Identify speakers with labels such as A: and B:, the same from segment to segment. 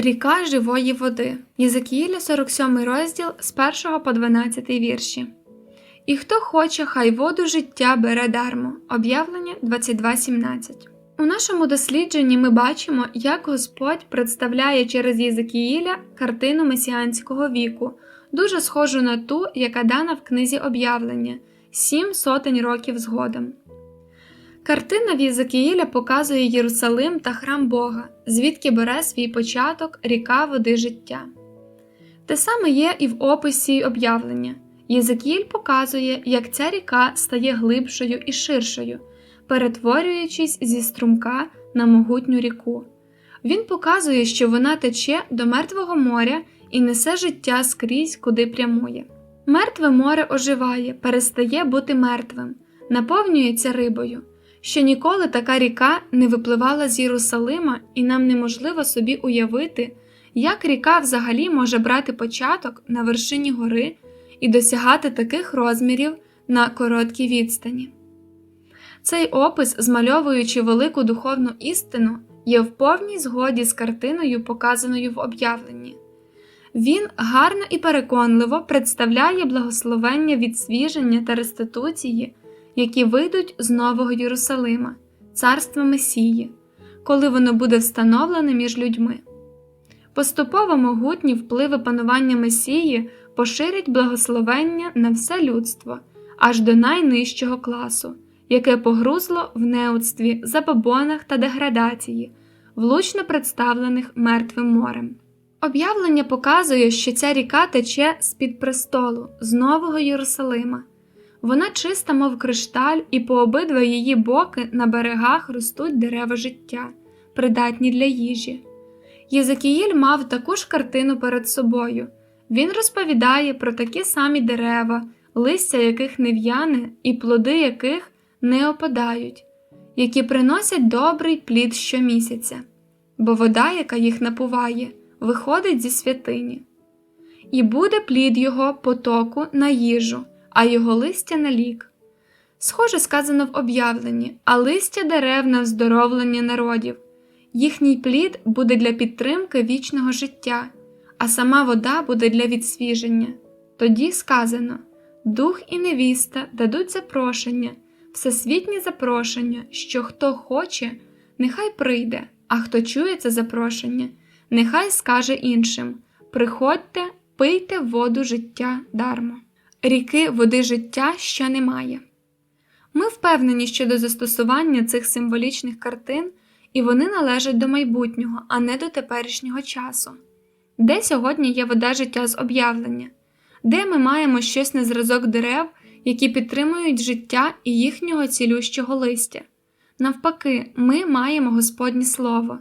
A: Ріка живої води. Єзекіїля 47 розділ з 1 по 12 вірші. І хто хоче, хай воду життя бере дармо. Об'явлення 22.17. У нашому дослідженні ми бачимо, як Господь представляє через Єзекіїля картину месіанського віку, дуже схожу на ту, яка дана в книзі об'явлення сім сотень років згодом. Картина в Єзекіїля показує Єрусалим та храм Бога, звідки бере свій початок ріка води життя. Те саме є і в описі об'явлення. Єзекіїль показує, як ця ріка стає глибшою і ширшою, перетворюючись зі струмка на могутню ріку. Він показує, що вона тече до Мертвого моря і несе життя скрізь, куди прямує. Мертве море оживає, перестає бути мертвим, наповнюється рибою. Ще ніколи така ріка не випливала з Єрусалима, і нам неможливо собі уявити, як ріка взагалі може брати початок на вершині гори і досягати таких розмірів на короткій відстані. Цей опис, змальовуючи велику духовну істину, є в повній згоді з картиною, показаною в об'явленні. Він гарно і переконливо представляє благословення від свіження та реституції, які вийдуть з Нового Єрусалима, царства Месії, коли воно буде встановлене між людьми. Поступово могутні впливи панування Месії поширять благословення на все людство, аж до найнижчого класу, яке погрузло в неудстві, забобонах та деградації, влучно представлених мертвим морем. Об'явлення показує, що ця ріка тече з-під престолу, з Нового Єрусалима. Вона чиста, мов кришталь, і по обидва її боки на берегах ростуть дерева життя, придатні для їжі. Єзекіїль мав таку ж картину перед собою. Він розповідає про такі самі дерева, листя яких не в'яне і плоди яких не опадають, які приносять добрий плід щомісяця, бо вода, яка їх напуває, виходить зі святині. І буде плід його потоку на їжу, а його листя на лік. Схоже сказано в об'явленні, а листя дерев на вздоровлення народів. Їхній плід буде для підтримки вічного життя, а сама вода буде для відсвіження. Тоді сказано Дух і невіста дадуть запрошення, всесвітнє запрошення, що хто хоче, нехай прийде, а хто чує це запрошення, нехай скаже іншим Приходьте, пийте воду життя дармо. Ріки води життя ще немає. Ми впевнені щодо застосування цих символічних картин, і вони належать до майбутнього, а не до теперішнього часу. Де сьогодні є вода життя з об'явлення, де ми маємо щось на зразок дерев, які підтримують життя і їхнього цілющого листя. Навпаки, ми маємо Господнє Слово.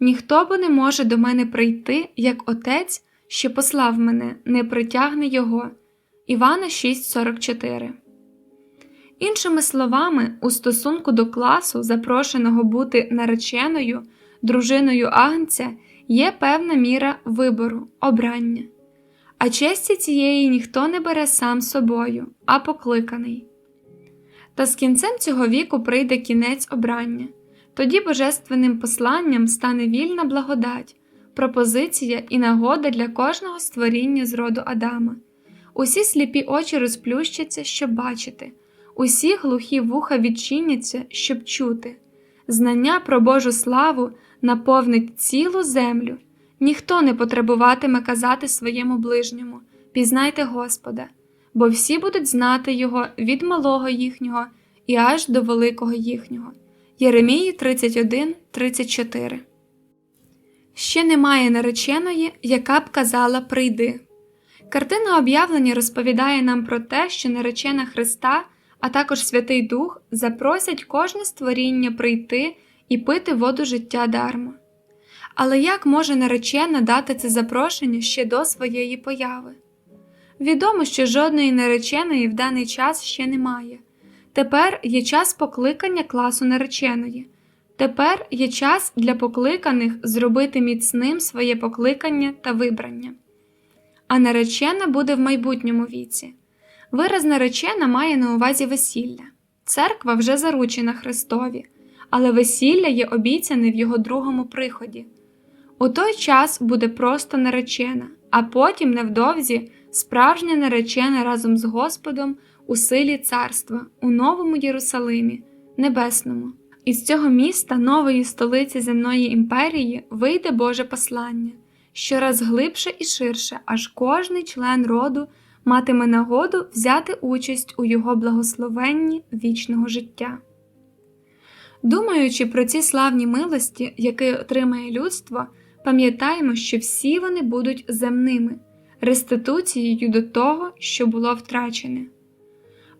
A: Ніхто бо не може до мене прийти, як Отець, що послав мене, не притягне Його. Івана 6,44 Іншими словами, у стосунку до класу, запрошеного бути нареченою, дружиною агнця, є певна міра вибору, обрання, а честі цієї ніхто не бере сам собою, а покликаний. Та з кінцем цього віку прийде кінець обрання, тоді божественним посланням стане вільна благодать, пропозиція і нагода для кожного створіння з роду Адама. Усі сліпі очі розплющаться, щоб бачити, усі глухі вуха відчиняться, щоб чути. Знання про Божу славу наповнить цілу землю. Ніхто не потребуватиме казати своєму ближньому пізнайте Господа, бо всі будуть знати Його від малого їхнього і аж до великого їхнього. Єремії 31, 34 Ще немає нареченої, яка б казала Прийди. Картина об'явлення розповідає нам про те, що наречена Христа, а також Святий Дух запросять кожне створіння прийти і пити воду життя дарма. Але як може наречена дати це запрошення ще до своєї появи? Відомо, що жодної нареченої в даний час ще немає. Тепер є час покликання класу нареченої. Тепер є час для покликаних зробити міцним своє покликання та вибрання. А наречена буде в майбутньому віці. Вираз наречена має на увазі весілля. Церква вже заручена Христові, але весілля є обіцяне в його другому приході. У той час буде просто наречена, а потім невдовзі справжня наречена разом з Господом у силі царства, у новому Єрусалимі, небесному. Із цього міста, нової столиці земної імперії, вийде Боже послання, щораз глибше і ширше, аж кожний член роду матиме нагоду взяти участь у його благословенні вічного життя. Думаючи про ці славні милості, які отримає людство, пам'ятаємо, що всі вони будуть земними, реституцією до того, що було втрачене.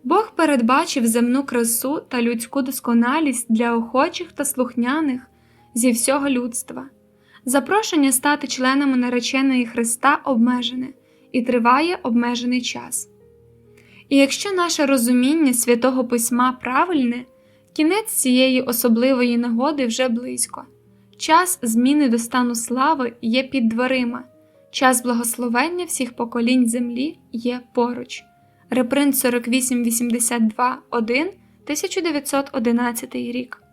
A: Бог передбачив земну красу та людську досконалість для охочих та слухняних зі всього людства. Запрошення стати членами нареченої Христа обмежене і триває обмежений час. І якщо наше розуміння святого письма правильне, кінець цієї особливої нагоди вже близько. Час зміни до стану слави є під дверима, час благословення всіх поколінь землі є поруч. Репринт 4882 1 1911 рік.